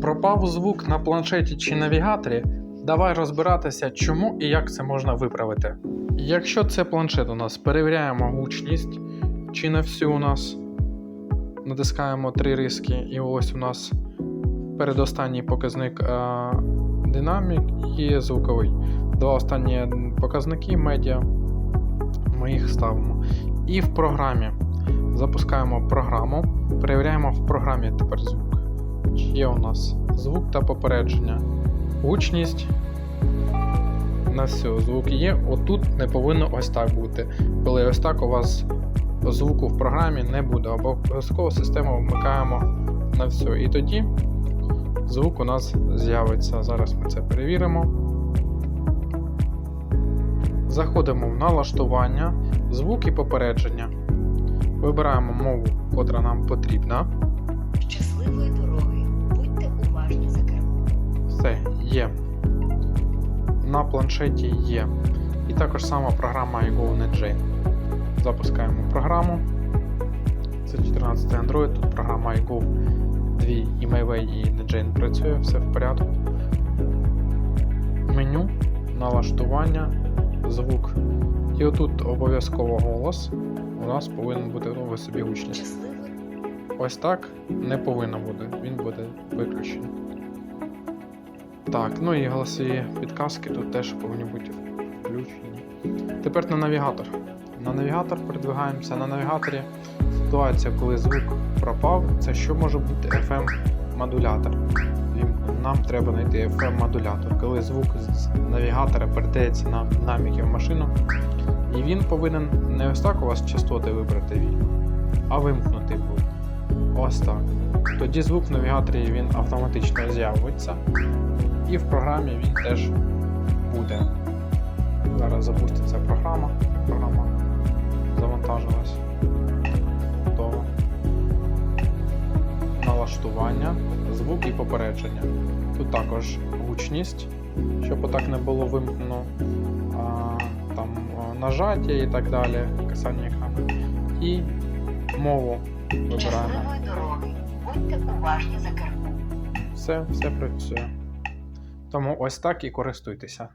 Пропав звук на планшеті чи навігаторі. Давай розбиратися, чому і як це можна виправити. Якщо це планшет у нас, перевіряємо гучність, чи не всю у нас. Натискаємо три риски, і ось у нас передостанній показник е, динамік і звуковий. Два останні показники медіа. Ми їх ставимо. І в програмі запускаємо програму, перевіряємо в програмі тепер звук. Є у нас звук та попередження. Гучність. На все, звук є. Отут не повинно ось так бути. Коли ось так у вас звуку в програмі не буде. Обов'язково систему вмикаємо на все. І тоді звук у нас з'явиться. Зараз ми це перевіримо. Заходимо в налаштування, звук і попередження. Вибираємо мову, котра нам потрібна. Щасливої На планшеті є. І також сама програма iGo.NetJane. Запускаємо програму. Це 14 Android, тут програма iGo 2 і MyWay і NetJane працює, все в порядку. Меню, налаштування, звук. І отут обов'язково голос. У нас повинен бути ну, ви собі гучність. Ось так не повинно бути, він буде виключений. Так, ну і голосові підказки тут теж повинні бути включені. Тепер на навігатор. На навігатор передвигаємося. На навігаторі ситуація, коли звук пропав, це що може бути FM-модулятор. Нам треба знайти FM-модулятор, коли звук з навігатора передається на динаміки в машину. І він повинен не ось так у вас частоти вибрати а вимкнути. Ось так. Тоді звук в навігаторі він автоматично з'явиться, і в програмі він теж буде. Зараз запуститься програма. Програма завантажилась. Готово. Налаштування, звук і попередження. Тут також гучність, щоб отак не було вимкнено. А, там нажаття і так далі, касання екрану. І мову вибираємо. Будьте уважні за кермом. Все, все працює. Тому ось так і користуйтеся.